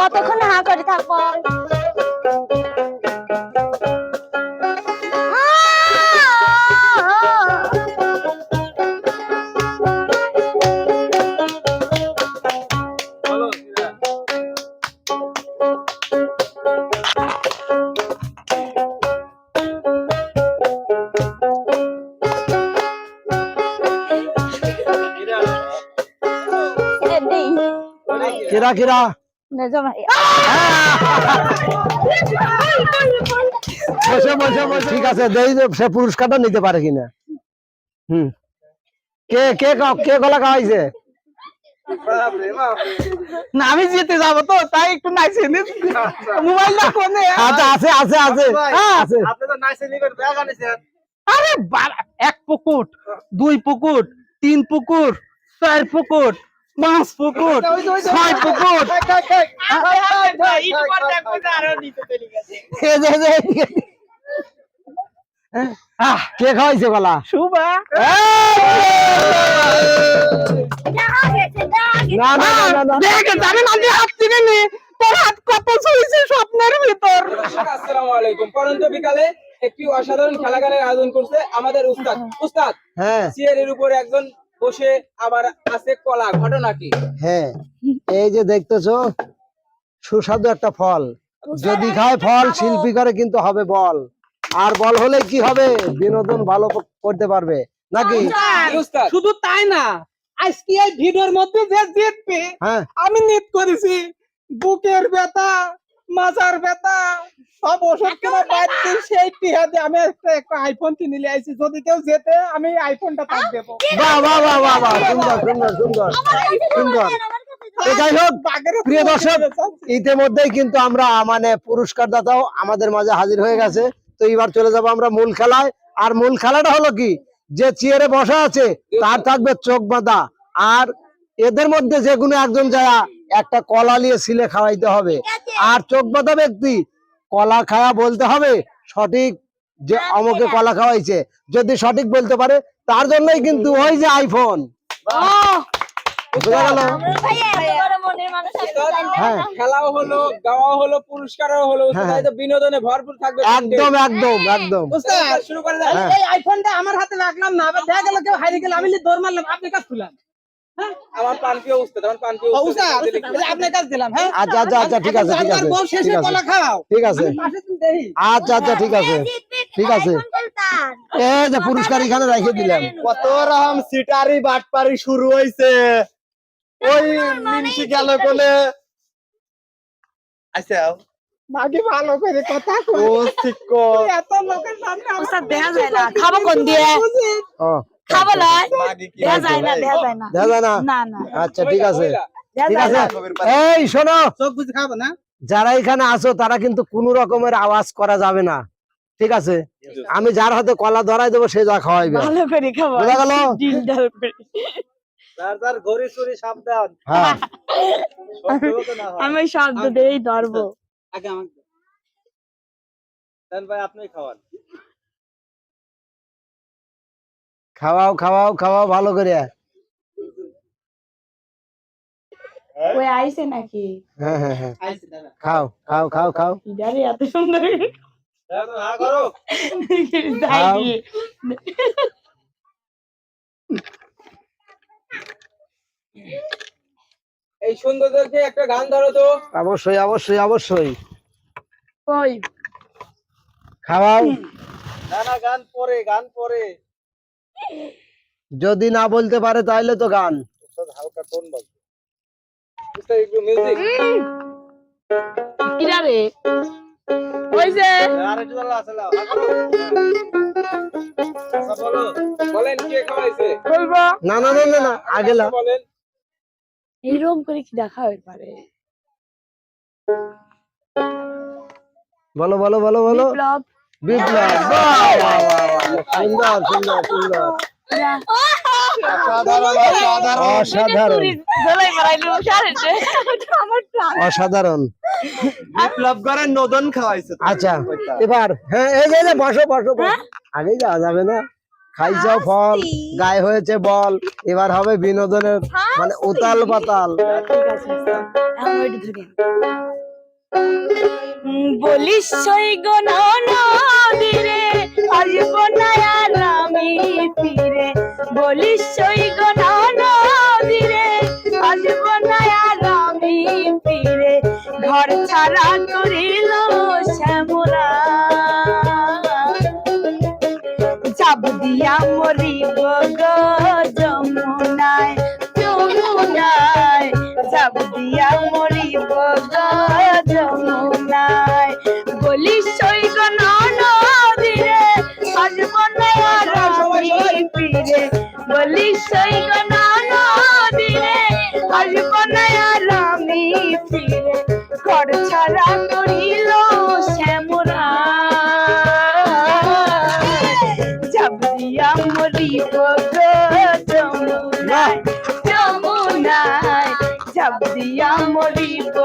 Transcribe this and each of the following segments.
কতক্ষণ হা করে থাকব? এডি কিরা কিরা বসে বসে বসে। ঠিক আছে দেই সে পুরস্কারটা নিতে পারে কিনা। হুম। কে কে ক- গলা খাওয়াইছে না আমি যেতে যাব তো তাই একটু নাইছে নি। মোবাইলটা কোনে? আচ্ছা আছে আছে আছে। হ্যাঁ, আছে। আরে বাড়া, এক পুকুর দুই পুকুর তিন পুকুর চার পুকুর। পাঁচ পুকুর ছয় পুকুর কে খাওয়াইছে গলা শুভা না না না, না না দেখ জানি না হাত চিনে তোর হাত কত ছুঁয়েছে স্বপ্নের ভিতর আসসালামু আলাইকুম পরন্ত বিকালে একটি অসাধারণ খেলাগারের আয়োজন করছে আমাদের উস্তাদ উস্তাদ হ্যাঁ চেয়ারের উপরে একজন বসে আবার আছে কলা ঘটনা কি? হ্যাঁ এই যে দেখতেছো সুস্বাদু একটা ফল। যদি খায় ফল শিল্পী করে কিন্তু হবে বল। আর বল হলে কি হবে? বিনোদন ভালো করতে পারবে। নাকি? শুধু তাই না আজকে এই ভিডিওর মধ্যে যে জিতবে হ্যাঁ। আমি নিত করেছি বুকের ব্যথা মাজার ব্যথা সব ওষুধ কেনা বাদ দিয়ে সেই টিহা দিয়ে আমি একটা একটা আইফোন কিনে নিয়ে আইছি। যদি কেউ যেতে আমি আইফোনটা তাক দেবো। বাহ বাহ বাহ বাহ বাহ সুন্দর সুন্দর সুন্দর সুন্দর। যাই হোক প্রিয় দর্শক ইতিমধ্যেই কিন্তু আমরা মানে পুরস্কার দাতাও আমাদের মাঝে হাজির হয়ে গেছে। তো এবার চলে যাব আমরা মূল খেলায়। আর মূল খেলাটা হলো কি? যে চেয়ারে বসা আছে তার থাকবে চোখ বাঁধা। আর এদের মধ্যে যে কোনো একজন যারা একটা কলা নিয়ে সিলে খাওয়াইতে হবে। আর চোখ বাঁধা ব্যক্তি কলা খাওয়া বলতে হবে সঠিক যে আমাকে কলা খাওয়াইছে যদি সঠিক বলতে পারে তার জন্যই কিন্তু ওই যে আইফোন হ্যাঁ। খেলাও হলো গাওয়া হলো পুরস্কারও হলো উস্তাদ, হ্যাঁ। এই তো বিনোদনে ভরপুর থাকবে একদম একদম একদম। উস্তাদ, শুরু করে দেন হ্যাঁ। এই আইফোনটা আমার হাতে রাখলাম না আবার দেখা গেল কেউ হারিয়ে গেল আমি দৌড় মারলাম। আপনি কাজ খুলাম আমার পান উস্তাদ আমার পান উস্তাদ উস্তাদ, এই যে আপনার কাছ দিলাম হ্যাঁ আচ্ছা আচ্ছা আচ্ছা ঠিক আছে ঠিক আছে। শেষে কলা ঠিক আচ্ছা আচ্ছা ঠিক ঠিক এই যে পুরস্কার এখানে রেখে দিলাম। কত রকম সিটারি বাটপারি শুরু হইছে। ওই মিনসি গেল কোলে। আচ্ছা। মাকে ভালো করে কথা কই ও সিক্কো এত লোকের সামনে আমার দেখা যায় না। খাব কোন দিয়ে? ও। খাব লয় যায় না। দেখা যায় না। দেখা যায় না? না না। আচ্ছা ঠিক আছে। ঠিক আছে। এই শোনো। চোখ বুঝে খাব না? যারা এখানে আছো তারা কিন্তু কোন রকমের আওয়াজ করা যাবে না। ঠিক আছে? আমি যার হাতে কলা ধরাই দেবো সে যা খাওয়াইবে। ভালো করে খাব। বোঝা গেল? হ্যাঁ। আমি শব্দ দিয়েই ধরবো। আগে আমাকে দেন। ভাই আপনি খাওয়ান। খাওয়াও খাওয়াও খাওয়াও ভালো করে। ওই আইছে নাকি? হ্যাঁ হ্যাঁ হ্যাঁ। খাও খাও খাও খাও। ইদারে এত সুন্দর। করো। দাই দিয়ে। এই সুন্দরদেরকে একটা গান ধরো তো। অবশ্যই অবশ্যই অবশ্যই। ওই খাওয়াও। না না গান পরে গান পরে। যদি না বলতে পারে তাহলে তো গান। হালকা টোন বাজবে। একটু মিউজিক ইদারে ওই যে। আর একটু দাঁড়া আছে লাও আচ্ছা বলো। বলেন কে খাওয়াইছে? বলব? না না না না, আগে বলেন। এইরকম করে কি দেখা হতে পারে? বলো বলো বলো বলো। বিপ্লব। বিপ্লব। বাহ, বাহ, বাহ, বাহ। সুন্দর সুন্দর সুন্দর। সাধারণ সাধারণ অসাধারণ। বিপ্লব করে নদন খাওয়াইছে আচ্ছা এবার হ্যাঁ এই যে বসো বসো বসো। আগে যাওয়া যাবে না। খাইছাও ফল গায়ে হয়েছে বল। এবার হবে বিনোদনের মানে উতাল পাতাল বলিস নদীরে আসব না আর আমি ফিরে বলিস সই গো নদীরে আসব না আর আমি ফিরে ঘর ছাড়া করিল শ্যামলা যাব দিয়া মরিব গো যমুনায় যমুনায় সই ছাড়া করিল শ্যামরা। যাবরিয়া মরিব যমুনায় যমুনায়। যাবরিয়া মরিব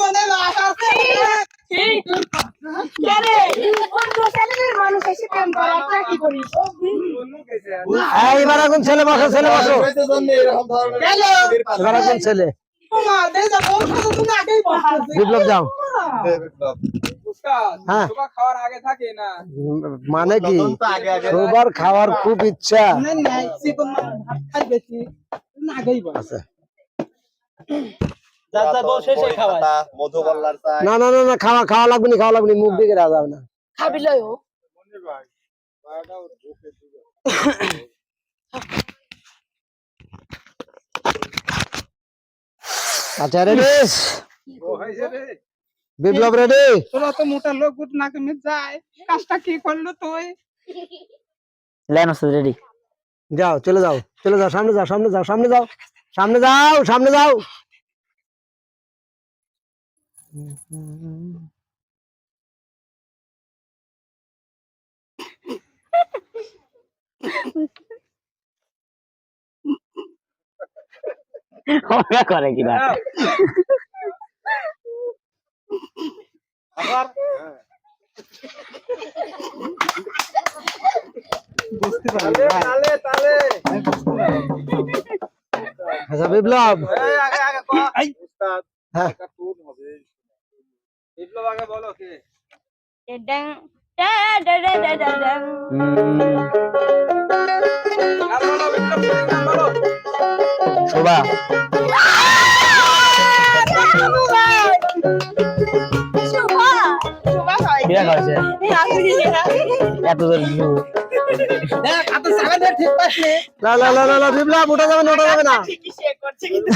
মনে মানুষ? এখন ছেলে, বসো ছেলে, বসো। এবার এখন ছেলে। বিপ্লব, যাও। হ্যাঁ। মানে কি? সবার খাওয়ার খুব ইচ্ছা। না না না খাওয়া খাওয়া লাগবে খাওয়া লাগবে মুখ দিকে যাবে না। খাবি আচ্ছা রেডি বিপ্লব রেডি তোরা তো মোটা লোক গুট নাকে যায় কাজটা কি করল তুই? লেন ওস্তাদ রেডি যাও চলে যাও চলে যাও সামনে যাও সামনে যাও সামনে যাও সামনে যাও সামনে যাও। ওরা করে কিনা বুঝতে পারি তালে তালে আচ্ছা বিপ্লব। আগে আগে কও। উস্তাদ হ্যাঁ। বিপ্লব আগে বলো কে? শোভা। বিয়া করছে এত দূর না না না না না বিপ্লব ওঠা যাবে না ওঠা যাবে না। ঠিকই সে করছে কিন্তু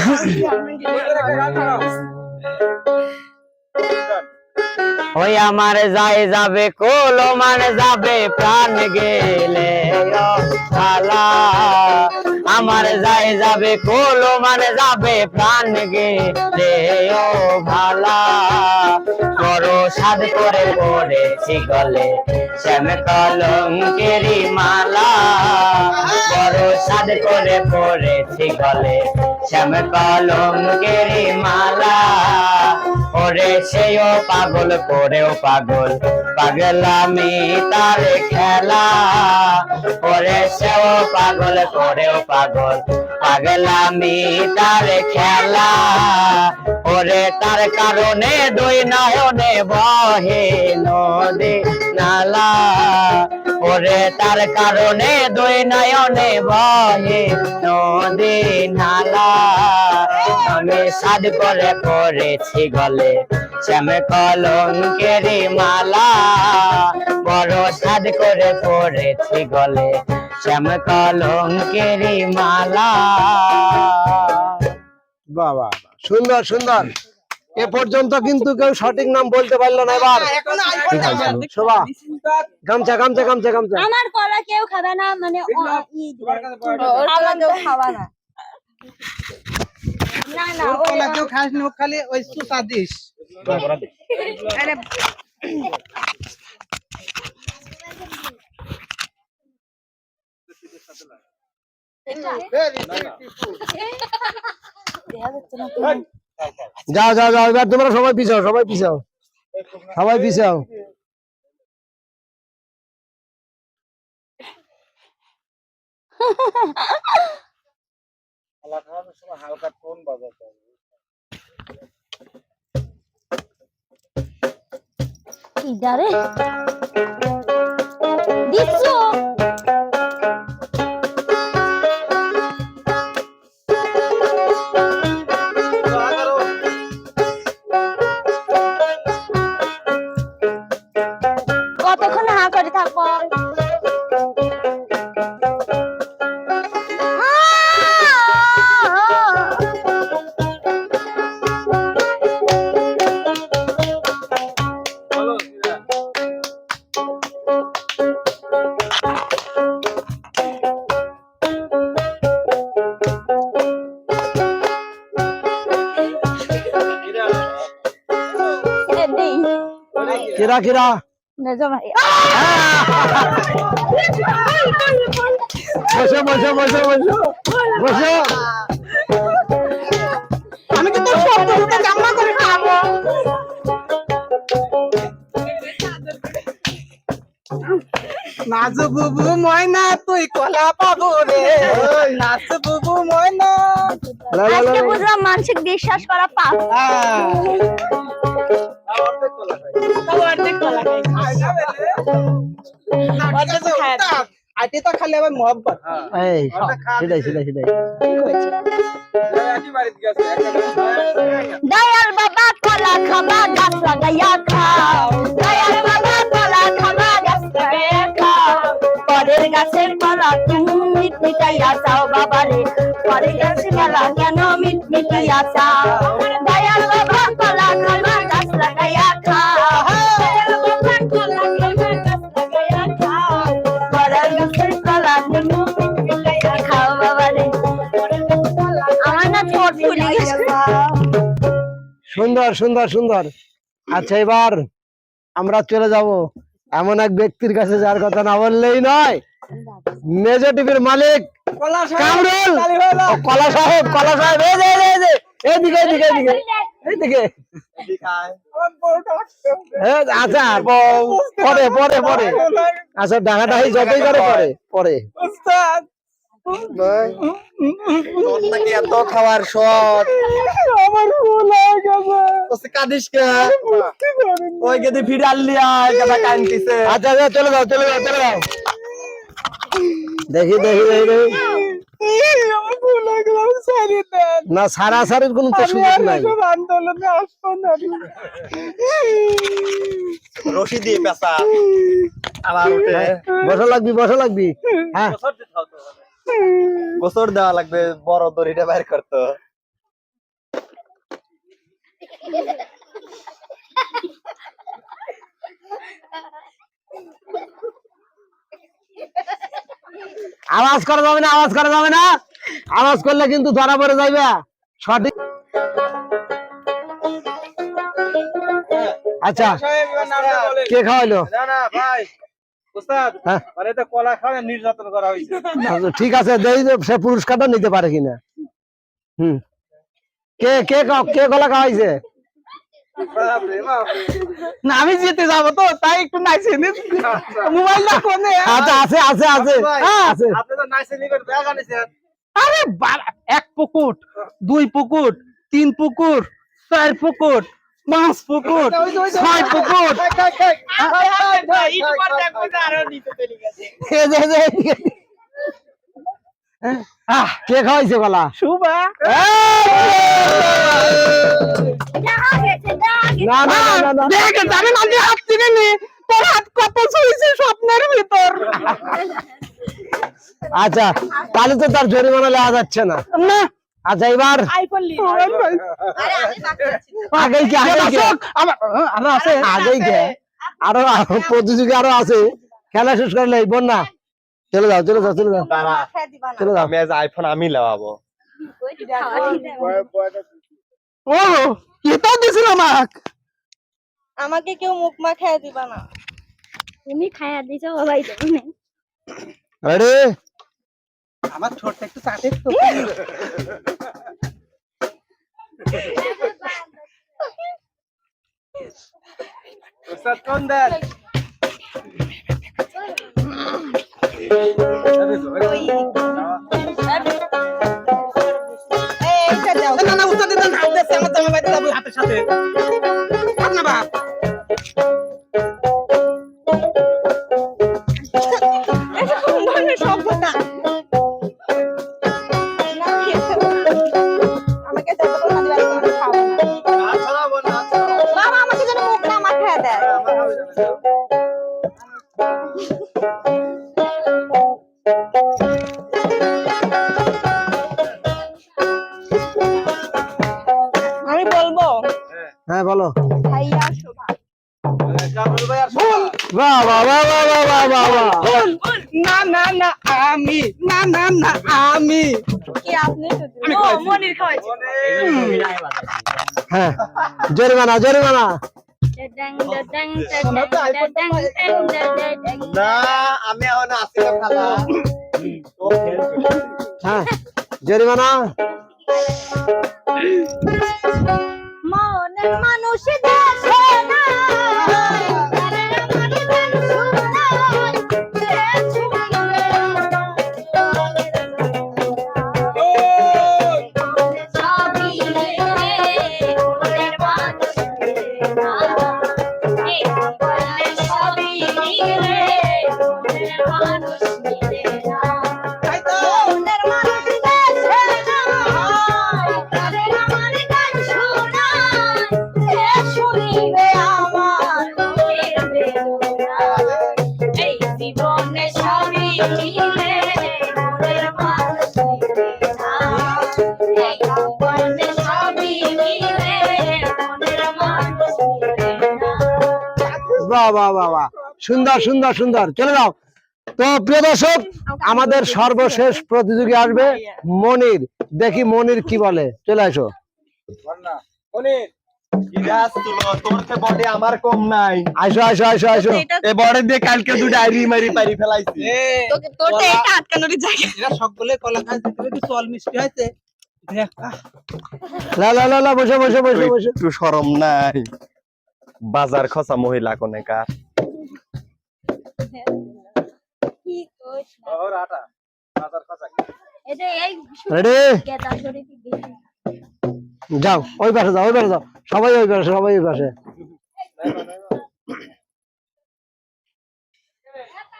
ওই আমার যাই যাবে, কোলো মানে যাবে, প্রাণ গেলে। আমার যাই যাবে, কোলো মানে যাবে, প্রাণ গেলে। ও ভালা, বড় সাদ করে পড়েছি গলে। শ্যাম কলঙ্কেরি মালা, বড় সাদ করে পড়েছি গলে। শ্যাম কলঙ্কেরি মালা ওরে সেও পাগল, করেও পাগল। পাগলামি তার খেলা। ওরে সেও পাগল, করেও পাগল। পাগলামি তার খেলা। ওরে তার কারণে দুই নয়নে বহে নদী নালা। ওরে তার কারণে দুই নয়নে বহে নদী নালা। আমি সাদ করে পড়েছি গলে শ্যাম কলঙ্কেরি মালা বড় সাদ করে পড়েছি গলে। শ্যাম কলঙ্কেরি মালা। বাহ বাহ বাহ। সুন্দর সুন্দর। এ পর্যন্ত কিন্তু কেউ সঠিক নাম বলতে পারল না এবার। এখন আইফোন শোভা গামছা গামছা গামছা গামছা। আমার কলা কেউ খাবে না মানে না না। ওর কলা কেউ খাস নি খালি ওই সুসা দিস। আরে এটা দেখা যাচ্ছে না তো। যাও যাও যাও এবার তোমরা সবাই পিছাও সবাই পিছাও। সবাই পিছাও। হালকা টোন বাজাতে হবে দিচ্ছ? কতক্ষণ হা করে থাকব কিরা কিরা বসো বসো বসো বসো বসো। আমি কিন্তু সব তোকে জামা করে খাব। নাচু বুবু ময়না তুই কলা পাবো রে। নাচু বুবু ময়না। আজকে বুঝলাম মানসিক বিশ্বাস করা পাপ। আইটি তো খালি আবার মহব্বত এই সেটাই সেটাই সেটাই। দয়াল বাবা কলা খাবা গাছ লাগাইয়া খাও। দয়াল বাবা কলা খাবা গাছ লাগাইয়া খাও। পরের গাছের কলা তুমি মিটাইয়া চাও বাবা রে পরের গাছের কলা কেন মিট মিটাইয়া চাও দয়াল বাবা সুন্দর সুন্দর সুন্দর। আচ্ছা এবার আমরা চলে যাব। এমন এক ব্যক্তির কাছে যার কথা না বললেই নয়। মেজর টিভির মালিক কলা কামরুল। কালি সাহেব কলা সাহেব এই যে, এই যে, এই যে, এইদিকে এইদিকে এইদিকে এইদিকে। আচ্ছা পরে পরে পরে। আচ্ছা ডাকাডাকি যতই করে পরে পরে। নাকি এত খাওয়ার শখ আমার ভুল হয়ে গেছে তোকে কাঁদিস কে ওই গেদি ফিরে আনলি আয় কথা আচ্ছা আচ্ছা চলে যাও চলে যাও চলে যাও দেখি দেখি দেখি না সারা সারির কোনো তো সুযোগ নাই আন্দোলনে আসব না রশি দিয়ে পেশা আবার উঠে। বসা লাগবি বসা লাগবি। হ্যাঁ। গোসর দেওয়া লাগবে বড় দড়িটা বাইর করতো। আওয়াজ করা যাবে না আওয়াজ করা যাবে না। আওয়াজ করলে কিন্তু ধরা পড়ে যাইবে। সঠিক আচ্ছা। নামটা বলেন। কে খাওয়াইলো? না না ভাই। ঠিক আছে সে পুরস্কারটা নিতে পারে কিনা। হুম। কে কে কে কলা খাওয়াইছে? না আমি যেতে যাব তো তাই একটু নাইছে মোবাইলটা কোনে? আচ্ছা আছে আছে আছে হ্যাঁ, আছে। আপনি তো নাইছে ব্যাগ আনিছেন। আরে এক পুকুর দুই পুকুর তিন পুকুর চার পুকুর পাঁচ পুকুর ছয় কে খাওয়াইছে শুভা না না না, না দেখে জানি হাত চিনে নি তোর হাত কত ছুঁয়েছে স্বপ্নের ভিতর আচ্ছা তাহলে তো তার জরিমানা নেওয়া যাচ্ছে না না আচ্ছা এবার। আরও আছে। আগেই আরও আরও প্রতিযোগী আরও আছে। খেলা শেষ করলে এই বন্যা চলে যাও চলে যাও চলে যাও। চলে যাও। আমি আজ আইফোন আমি লাগাবো। ও দিছিল আমাক। আমাকে কেউ মুখ মা খাইয়া দিবা না। তুমি খাইয়া দিছো বাবাই আরে আমার ছোট একটু চাটে তো। আমার জামা যাব। হাতের সাথে। বাপ জরিমানা জরিমানা। না আমি এখন আছি খালা। হ্যাঁ জরিমানা। মনের মানুষ দেখে সুন্দর সুন্দর সুন্দর। চলে যাও। তো প্রিয় দর্শক আমাদের সর্বশেষ প্রতিযোগী আসবে মনির। দেখি মনির কি বলে। চলে আসো। বসে সরম নাই। বাজার খসা মহিলা কোনে কার যাও ওই পাশে যাও ওই পাশে যাও। সবাই ওই পাশে সবাই ওই পাশে।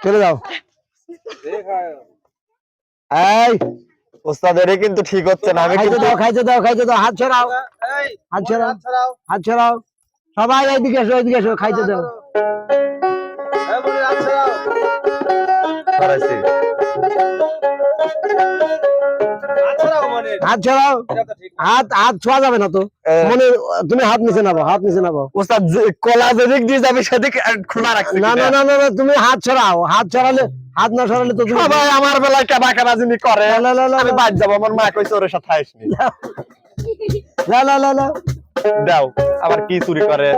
চলে যাও। এই ওস্তাদের কিন্তু ঠিক হচ্ছে না আমি খাইতে দাও খাইতে দাও খাইতে দাও হাত ছড়াও। হাত ছড়াও। ছাড়াও। হাত ছড়াও। সবাই এইদিকে এসো এইদিকে এসো খাইতে দাও। এই মনির হাত ছাড়াও করাইছি হাত হাত ছড়াও? এটা তো ঠিক। না। হাত হাত ছোঁয়া যাবে না তো? মনে তুমি হাত নিচে নাও হাত নিচে নাও ওস্তাদ কলা যেদিক দিয়ে যাবে সেদিক খোলা রাখছি না না না না তুমি হাত ছড়াও। হাত ছড়ালে হাত না ছড়ালে তো সবাই আমার বেলায় কেবা কেবা যিনি করে আমি বাদ যাব আমার মা কইছে ওর সাথে আইসনি লা লা লা লা দাও আবার কি চুরি করে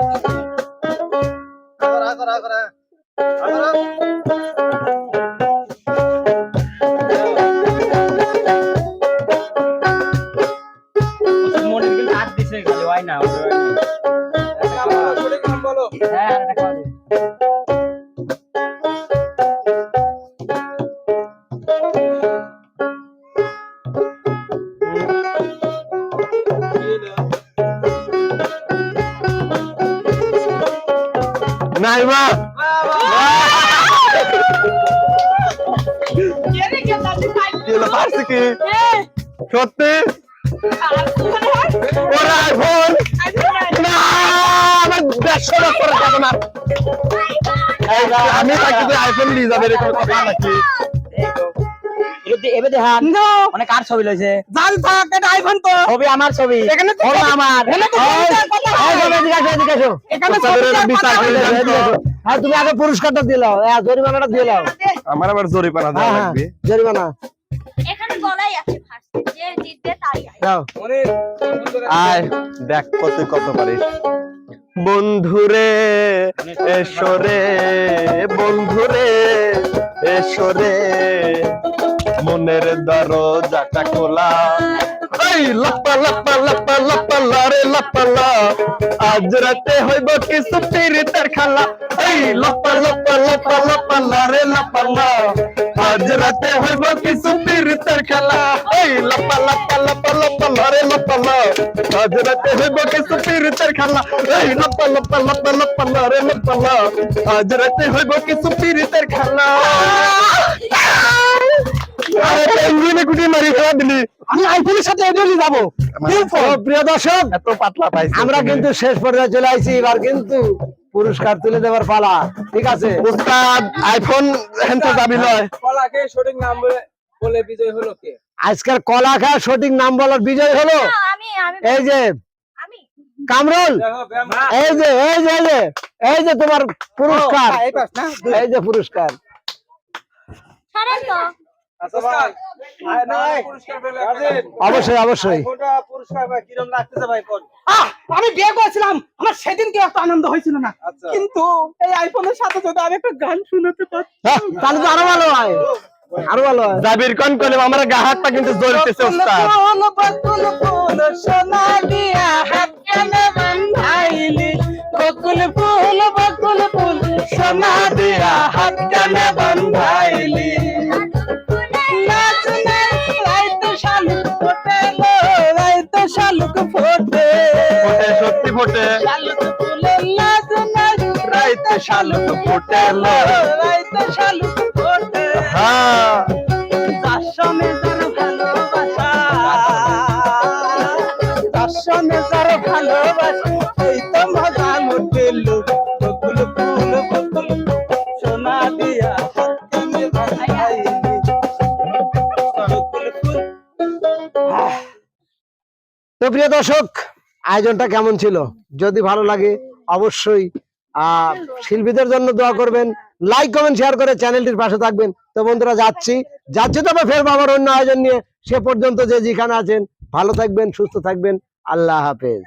সত্যি ওর আইফোন না আমার দেড়শো যাব না আমি তাকে যে আইফোন নিয়ে যাবে এরকম কথা নাকি এবে দেখান মানে কার ছবি লইছে জাল থাক এটা আইফোন তো ছবি আমার ছবি এখানে তো ওটা আমার এখানে তো এই, কথা এই, সবাই ছবিটার বিচার করে। হ্যাঁ তুমি আগে পুরস্কারটা দিয়ে নাও। হ্যাঁ জরিমানাটা আমার আবার জরিপানা হ্যাঁ দেওয়া হ্যাঁ লাগবে। জরিমানা। এখানে গলাই আছে ফার্স্টে যে জিতবে তাই আয়। দাও। মনির সুন্দর আয় দেখ কত কত পারিস বন্ধুরে এসরে বন্ধুরে এসরে মনের দরজাটা খোলা। এই লাপ্পা লাপ্পা লাপ্পা লাপ্পা লা রে লাপ্পা লা আজ রাতে হইব কিছু পিরিতের খেলা এই লাপ্পা লাপ্পা লাপ্পা লাপ্পা লা রে লাপ্পা লা আজ রাতে হইব কিছু পিরিতের খেলা এই লাপ্পা লাপ্পা লাপ্পা লাপ্পা লা রে লাপ্পা লা আজ রাতে হইব কিছু পিরিতের খেলা এই লাপ্পা লাপ্পা লাপ্পা লাপ্পা লা রে লাপ্পা লা আজ রাতে হইব কিছু পিরিতের খেলা পেঙ্গুইনে গুটি মারি খেলা দিলি আমি আইফোনের সাথে এডলি যাব। প্রিয় দর্শক এত পাতলা পাইছি আমরা কিন্তু শেষ পর্যায়ে চলে আইছি এবার কিন্তু পুরস্কার তুলে দেওয়ার পালা। ঠিক আছে? উস্তাদ আইফোন হেনতে লয়। কলাকে সঠিক নাম বলে বিজয় হলো কে? আজকের কলা খাওয়া সঠিক নাম বলার বিজয় হলো? আমি আমি এই যে কামরুল। এই যে এই যে এই যে এই যে তোমার পুরস্কার। এই পাস না। এই যে পুরস্কার। আচ্ছা ভাই। অবশ্যই অবশ্যই। আমি বিয়ে করেছিলাম। আমার সেদিন কি এত আনন্দ হয়েছিল না। আচ্ছা। কিন্তু এই আইফোনের সাথে যদি আমি একটা গান শুনতে পারতাম। হ্যাঁ, তাহলে তো আরও ভালো হয়। আরও ভালো হয়। জাবির কোন আমার গাহাকটা কিন্তু জ্বলতেছে সোনা দিয়া হাত কানে বান্ধাইলি? বকুল ফুল বকুল ফুল সোনা দিয়া হাত কানে বান্ধাইলি? শালুক ফোটে। ফোটে সত্যি ফোটে। শালুক ফুলের রাইতে শালুক ফোটে রাইতে শালুক ফোটে। হ্যাঁ যার ভালোবাসা। তার ভালোবাসা। প্রিয় দর্শক, আয়োজনটা কেমন ছিল? যদি ভালো লাগে, অবশ্যই শিল্পীদের জন্য দোয়া করবেন। লাইক কমেন্ট শেয়ার করে চ্যানেলটির পাশে থাকবেন। তো বন্ধুরা, যাচ্ছি। যাচ্ছি তবে ফেরবো আবার অন্য আয়োজন নিয়ে। সে পর্যন্ত যে যেখানে আছেন, ভালো থাকবেন, সুস্থ থাকবেন। আল্লাহ হাফেজ।